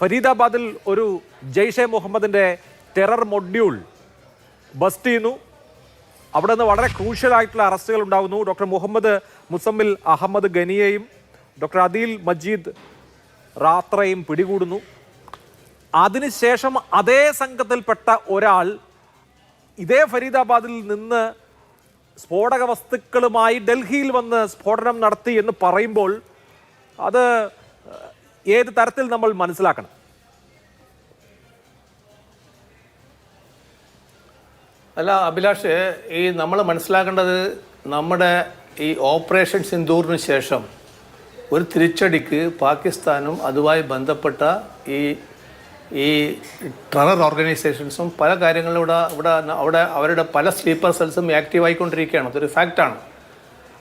ഫരീദാബാദിൽ ഒരു ജെയ്ഷെ മുഹമ്മദിന്റെ terror module bus ചെയ്യുന്നു. അവിടെ നിന്ന് വളരെ ക്രൂഷ്യൽ ആയിട്ടുള്ള അറസ്റ്റുകൾ ഉണ്ടാകുന്നു. ഡോക്ടർ മുഹമ്മദ് മുസമ്മിൽ അഹമ്മദ് ഗനിയെയും ഡോക്ടർ അദീൽ മജീദ് റാത്രയും പിടികൂടുന്നു. അതിനുശേഷം അതേ സംഘത്തിൽപ്പെട്ട ഒരാൾ ഇതേ ഫരീദാബാദിൽ നിന്ന് സ്ഫോടക വസ്തുക്കളുമായി ഡൽഹിയിൽ വന്ന് സ്ഫോടനം നടത്തി എന്ന് പറയുമ്പോൾ അത് ഏത് തരത്തിൽ നമ്മൾ മനസ്സിലാക്കണം? അല്ല അഭിലാഷ് ഈ നമ്മൾ മനസ്സിലാക്കേണ്ടത് നമ്മുടെ ഈ ഓപ്പറേഷൻ സിന്ദൂറിന് ശേഷം ഒരു തിരിച്ചടിക്ക് പാകിസ്ഥാനും അതുമായി ബന്ധപ്പെട്ട ഈ ഈ ടെറർ ഓർഗനൈസേഷൻസും പല കാര്യങ്ങളും ഇവിടെ ഇവിടെ അവിടെ അവരുടെ പല സ്ലീപ്പർ സെൽസും ആക്റ്റീവ് ആയിക്കൊണ്ടിരിക്കുകയാണ്. അതൊരു ഫാക്റ്റാണ്.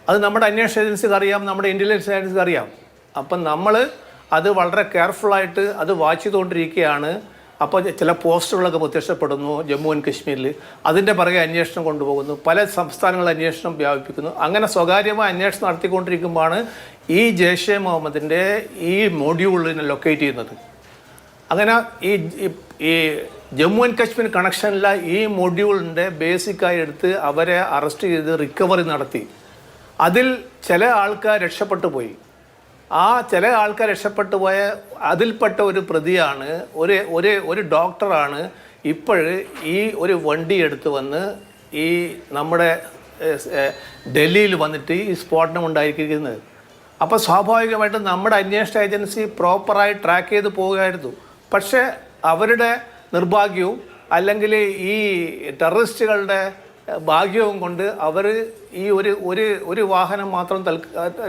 അത് നമ്മുടെ അന്വേഷണ ഏജൻസിക്ക് അറിയാം നമ്മുടെ ഇന്റലിജൻസ് ഏജൻസിക്ക് അറിയാം. അപ്പം നമ്മൾ അത് വളരെ കെയർഫുള്ളായിട്ട് അത് വാച്ച് ചെയ്തുകൊണ്ടിരിക്കുകയാണ്. അപ്പോൾ ചില പോസ്റ്ററുകളൊക്കെ പ്രത്യക്ഷപ്പെടുന്നു ജമ്മു ആൻഡ് കശ്മീരിൽ. അതിന്റെ പുറകെ അന്വേഷണം കൊണ്ടുപോകുന്നു. പല സംസ്ഥാനങ്ങളിൽ അന്വേഷണം വ്യാപിപ്പിക്കുന്നു. അങ്ങനെ സ്വകാര്യമായ അന്വേഷണം നടത്തിക്കൊണ്ടിരിക്കുമ്പോഴാണ് ഈ ജയ്ഷെ മുഹമ്മദിന്റെ ഈ മോഡ്യൂളിനെ ലൊക്കേറ്റ് ചെയ്യുന്നത്. അങ്ങനെ ഈ ഈ- ജമ്മു ആൻഡ് കശ്മീർ കണക്ഷനിലെ ഈ മൊഡ്യൂളിന്റെ ബേസിക്കായി എടുത്ത് അവരെ അറസ്റ്റ് ചെയ്ത് റിക്കവറി നടത്തി. അതിൽ ചില ആൾക്കാർ രക്ഷപ്പെട്ടു പോയി. ആ ചില ആൾക്കാർ രക്ഷപ്പെട്ടു പോയ അതിൽപ്പെട്ട ഒരു പ്രതിയാണ് ഒരു ഒരു ഒരു ഡോക്ടറാണ് ഇപ്പോൾ ഈ ഒരു വണ്ടി എടുത്ത് വന്ന് ഈ നമ്മുടെ ഡൽഹിയിൽ വന്നിട്ട് ഈ സ്ഫോടനം ഉണ്ടായിരിക്കുന്നത്. അപ്പോൾ സ്വാഭാവികമായിട്ടും നമ്മുടെ അന്വേഷണ ഏജൻസി പ്രോപ്പറായി ട്രാക്ക് ചെയ്ത് പോവുകയായിരുന്നു പക്ഷേ അവരുടെ നിർഭാഗ്യവും അല്ലെങ്കിൽ ഈ ടെററിസ്റ്റുകളുടെ ഭാഗ്യവും കൊണ്ട് അവർ ഈ ഒരു ഒരു ഒരു വാഹനം മാത്രം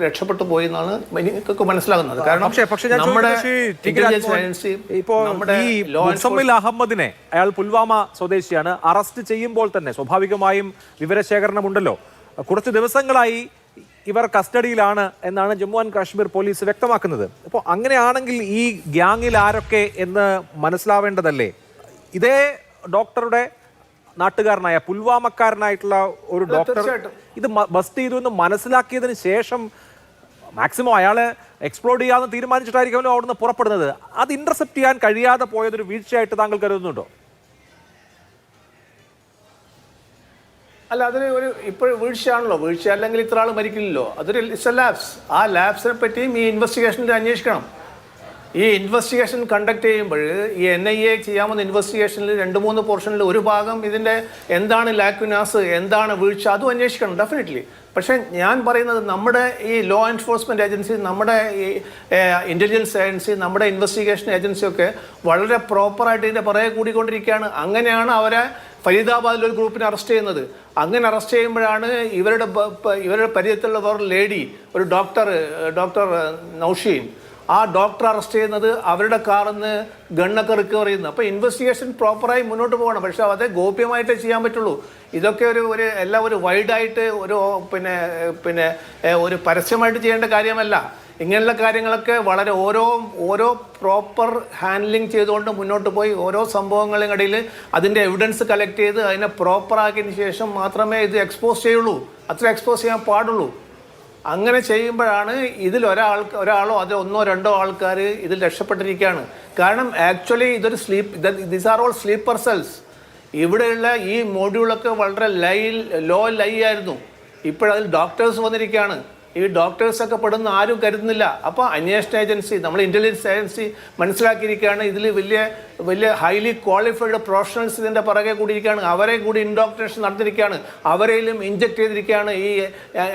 രക്ഷപ്പെട്ടു പോയി എന്നാണ് എനിക്കൊക്കെ മനസ്സിലാകുന്നത്. കാരണം പക്ഷേ നമ്മുടെ അഹമ്മദിനെ അയാൾ പുൽവാമ സ്വദേശിയാണ്. അറസ്റ്റ് ചെയ്യുമ്പോൾ തന്നെ സ്വാഭാവികമായും വിവരശേഖരണം ഉണ്ടല്ലോ കുറച്ച് ദിവസങ്ങളായി ഇവർ കസ്റ്റഡിയിലാണ് എന്നാണ് ജമ്മു ആൻഡ് കാശ്മീർ പോലീസ് വ്യക്തമാക്കുന്നത്. അപ്പോൾ അങ്ങനെയാണെങ്കിൽ ഈ ഗ്യാങ്ങിൽ ആരൊക്കെ എന്ന് മനസ്സിലാവേണ്ടതല്ലേ? ഇതേ ഡോക്ടറുടെ നാട്ടുകാരനായ പുൽവാമക്കാരനായിട്ടുള്ള ഒരു ഡോക്ടർ ഇത് ബസ്റ്റ് ചെയ്തു എന്ന് മനസ്സിലാക്കിയതിന് ശേഷം മാക്സിമം അയാളെ എക്സ്പ്ലോഡ് ചെയ്യാമെന്ന് തീരുമാനിച്ചിട്ടായിരിക്കുമല്ലോ അവിടുന്ന് പുറപ്പെടുന്നത്. അത് ഇന്റർസെപ്റ്റ് ചെയ്യാൻ കഴിയാതെ പോയതൊരു വീഴ്ചയായിട്ട് താങ്കൾ കരുതുന്നുണ്ടോ? അല്ല അതിന് ഒരു ഇപ്പോൾ വീഴ്ചയാണല്ലോ. വീഴ്ച അല്ലെങ്കിൽ ഇത്ര ആൾ മരിക്കില്ലല്ലോ. അതൊരു ഇറ്റ്സ് എ ലാബ്സ് ആ ലാബ്സിനെ പറ്റിയും ഈ ഇൻവെസ്റ്റിഗേഷനിൽ അന്വേഷിക്കണം. ഈ ഇൻവെസ്റ്റിഗേഷൻ കണ്ടക്ട് ചെയ്യുമ്പോൾ ഈ എൻ ഐ എ ചെയ്യാവുന്ന ഇൻവെസ്റ്റിഗേഷനിൽ രണ്ട് മൂന്ന് പോർഷനിൽ ഒരു ഭാഗം ഇതിന്റെ എന്താണ് ലാക്വിനാസ് എന്താണ് വീഴ്ച അതും അന്വേഷിക്കണം ഡെഫിനറ്റ്ലി പക്ഷേ ഞാൻ പറയുന്നത് നമ്മുടെ ഈ ലോ എൻഫോഴ്സ്മെന്റ് ഏജൻസി നമ്മുടെ ഈ ഇന്റലിജൻസ് ഏജൻസി നമ്മുടെ ഇൻവെസ്റ്റിഗേഷൻ ഏജൻസിയൊക്കെ വളരെ പ്രോപ്പറായിട്ട് ഇതിന്റെ പുറകെ കൂടിക്കൊണ്ടിരിക്കുകയാണ്. അങ്ങനെയാണ് അവരെ ഫരീദാബാദിൽ ഒരു ഗ്രൂപ്പിനെ അറസ്റ്റ് ചെയ്യുന്നത്. അങ്ങനെ അറസ്റ്റ് ചെയ്യുമ്പോഴാണ് ഇവരുടെ ഇവരുടെ പരിചയത്തിലുള്ള വേറൊരു ലേഡി ഒരു ഡോക്ടർ ഡോക്ടർ നൗഷീൻ ആ ഡോക്ടർ അറസ്റ്റ് ചെയ്യുന്നത് അവരുടെ കാറിൽ നിന്ന് ഗണ്ണൊക്കെ റിക്കവർ ചെയ്യുന്നു. അപ്പോൾ ഇൻവെസ്റ്റിഗേഷൻ പ്രോപ്പറായി മുന്നോട്ട് പോകണം. പക്ഷേ അത് ഗോപ്യമായിട്ടേ ചെയ്യാൻ പറ്റുള്ളൂ. ഇതൊക്കെ ഒരു ഒരു എല്ലാം ഒരു വൈഡായിട്ട് ഒരു പിന്നെ പിന്നെ ഒരു പരസ്യമായിട്ട് ചെയ്യേണ്ട കാര്യമല്ല. ഇങ്ങനെയുള്ള കാര്യങ്ങളൊക്കെ വളരെ ഓരോ ഓരോ പ്രോപ്പർ ഹാൻഡ്ലിങ് ചെയ്തുകൊണ്ട് മുന്നോട്ട് പോയി ഓരോ സംഭവങ്ങളുടെ ഇടയിൽ അതിന്റെ എവിഡൻസ് കളക്ട് ചെയ്ത് അതിനെ പ്രോപ്പറാക്കിയതിന് ശേഷം മാത്രമേ ഇത് എക്സ്പോസ് ചെയ്യുള്ളൂ. അത്ര എക്സ്പോസ് ചെയ്യാൻ പാടുള്ളൂ. അങ്ങനെ ചെയ്യുമ്പോഴാണ് ഇതിൽ ഒരാൾക്ക് ഒരാളോ അത് ഒന്നോ രണ്ടോ ആൾക്കാർ ഇതിൽ രക്ഷപ്പെട്ടിരിക്കുകയാണ്. കാരണം ആക്ച്വലി ഇതൊരു sleep these are all sleeper cells ഇവിടെയുള്ള ഈ മോഡ്യൂളൊക്കെ വളരെ ലൈ ലോ ലൈ ആയിരുന്നു. ഇപ്പോഴതിൽ ഡോക്ടേഴ്സ് വന്നിരിക്കുകയാണ്. ഈ ഡോക്ടേഴ്സൊക്കെ പെടുന്ന ആരും കരുതുന്നില്ല. അപ്പോൾ അന്വേഷണ ഏജൻസി നമ്മൾ ഇന്റലിജൻസ് ഏജൻസി മനസ്സിലാക്കിയിരിക്കുകയാണ്. ഇതിൽ വലിയ വലിയ ഹൈലി ക്വാളിഫൈഡ് പ്രൊഫഷണൽസ് ഇതിന്റെ പുറകെ കൂടിയിരിക്കുകയാണ്. അവരെ കൂടി ഇൻഡോക്ട്രേഷൻ നടത്തിയിരിക്കുകയാണ്. അവരെയും ഇഞ്ചക്ട് ചെയ്തിരിക്കുകയാണ്. ഈ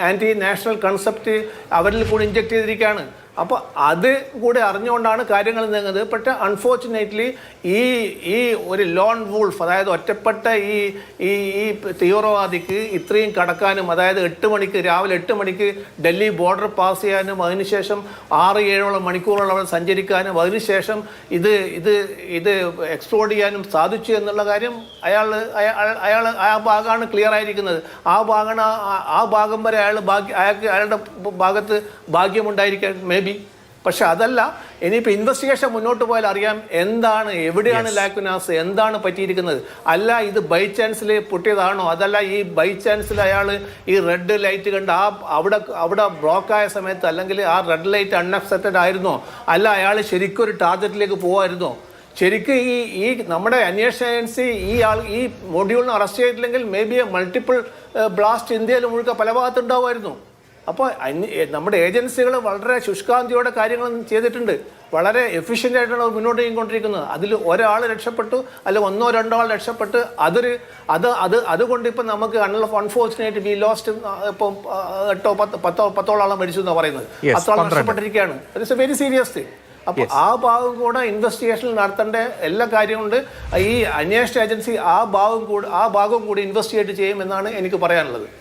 ആന്റി നാഷണൽ കൺസെപ്റ്റ് അവരിൽ കൂടി ഇഞ്ചക്ട് ചെയ്തിരിക്കുകയാണ്. അപ്പോൾ അത് കൂടെ അറിഞ്ഞുകൊണ്ടാണ് കാര്യങ്ങൾ നീങ്ങുന്നത്. പക്ഷേ അൺഫോർച്ചുനേറ്റ്ലി ഈ ഈ ഒരു ലോൺ വൂൾഫ് അതായത് ഒറ്റപ്പെട്ട ഈ ഈ ഈ തീവ്രവാദിക്ക് ഇത്രയും കടക്കാനും അതായത് എട്ട് മണിക്ക് രാവിലെ എട്ട് മണിക്ക് ഡൽഹി ബോർഡർ പാസ് ചെയ്യാനും അതിനുശേഷം ആറ് ഏഴോളം മണിക്കൂറോളം അവിടെ സഞ്ചരിക്കാനും അതിനുശേഷം ഇത് ഇത് ഇത് എക്സ്പ്ലോർ ചെയ്യാനും സാധിച്ചു എന്നുള്ള കാര്യം അയാൾ അയാൾ ആ ഭാഗമാണ് ക്ലിയർ ആയിരിക്കുന്നത്. ആ ഭാഗമാണ് ആ- ഭാഗം വരെ അയാൾ ഭാഗ്യ അയാൾക്ക് അയാളുടെ ഭാഗത്ത് ഭാഗ്യമുണ്ടായിരിക്കാൻ മേ ബി പക്ഷെ അതല്ല ഇനിയിപ്പോൾ ഇൻവെസ്റ്റിഗേഷൻ മുന്നോട്ട് പോയാൽ അറിയാം എന്താണ് എവിടെയാണ് ലാക്കുനാസ് എന്താണ് പറ്റിയിരിക്കുന്നത്. അല്ല ഇത് ബൈ ചാൻസിൽ പൊട്ടിയതാണോ? അതല്ല ഈ ബൈ ചാൻസിൽ അയാൾ ഈ റെഡ് ലൈറ്റ് കണ്ട് ആ അവിടെ അവിടെ ബ്ലോക്കായ സമയത്ത് അല്ലെങ്കിൽ ആ റെഡ് ലൈറ്റ് അൺഅക്സെപ്റ്റഡ് ആയിരുന്നോ? അല്ല അയാൾ ശരിക്കും ഒരു ടാർഗറ്റിലേക്ക് പോകുമായിരുന്നോ ശരിക്കും ഈ ഈ നമ്മുടെ അന്വേഷണ ഏജൻസി ഈ ആൾ ഈ മൊഡ്യൂളിനെ അറസ്റ്റ് ചെയ്തില്ലെങ്കിൽ may be a multiple blast ഇന്ത്യയിൽ മുഴുക്ക പല ഭാഗത്തുണ്ടാവുമായിരുന്നു അപ്പോൾ നമ്മുടെ ഏജൻസികൾ വളരെ ശുഷ്കാന്തിയോടെ കാര്യങ്ങൾ ചെയ്തിട്ടുണ്ട്. വളരെ എഫിഷ്യന്റ് ആയിട്ടാണ് മുന്നോട്ട് നീങ്ങിക്കൊണ്ടിരിക്കുന്നത് അതിൽ ഒരാൾ രക്ഷപ്പെട്ടു അല്ല ഒന്നോ രണ്ടോ ആൾ രക്ഷപ്പെട്ട് അതൊരു അത് അത് അതുകൊണ്ട് ഇപ്പം നമുക്ക് അൺഫോർച്ചുനേറ്റ് വി ലോസ്റ്റ് ഇപ്പം എട്ടോ പത്ത് പത്തോ പത്തോളം ആളെ മരിച്ചു എന്നാണ് പറയുന്നത്. അത്തോളം. നഷ്ടപ്പെട്ടിരിക്കുകയാണ്. It's a very serious thing അപ്പോൾ ആ ഭാഗം കൂടെ ഇൻവെസ്റ്റിഗേഷൻ നടത്തേണ്ട എല്ലാ കാര്യമുണ്ട് ഈ അന്വേഷണ ഏജൻസി ആ ഭാഗം കൂടി ആ ഭാഗം കൂടി ഇൻവെസ്റ്റിഗേറ്റ് ചെയ്യുമെന്നാണ് എനിക്ക് പറയാനുള്ളത്.